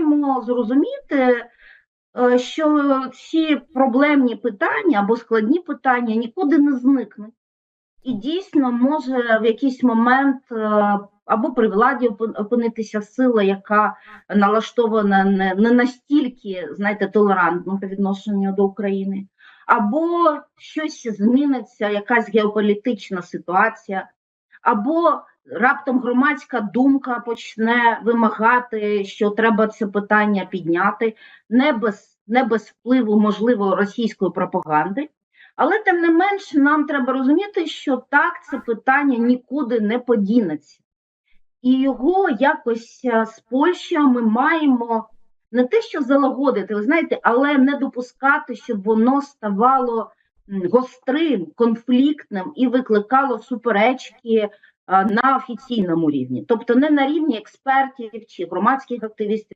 маємо зрозуміти, е, що ці проблемні питання або складні питання нікуди не зникнуть. І дійсно може в якийсь момент е, або при владі опинитися сила, яка налаштована не, настільки, знаєте, толерантно по відношенню до України, або щось зміниться, якась геополітична ситуація, або раптом громадська думка почне вимагати, що треба це питання підняти, не без, не без впливу, можливо, російської пропаганди. Але тим не менш, нам треба розуміти, що так це питання нікуди не подінеться. І його якось е, з Польщею ми маємо не те, що залагодити, ви знаєте, але не допускати, щоб воно ставало гострим, конфліктним і викликало суперечки на офіційному рівні, тобто не на рівні експертів чи громадських активістів,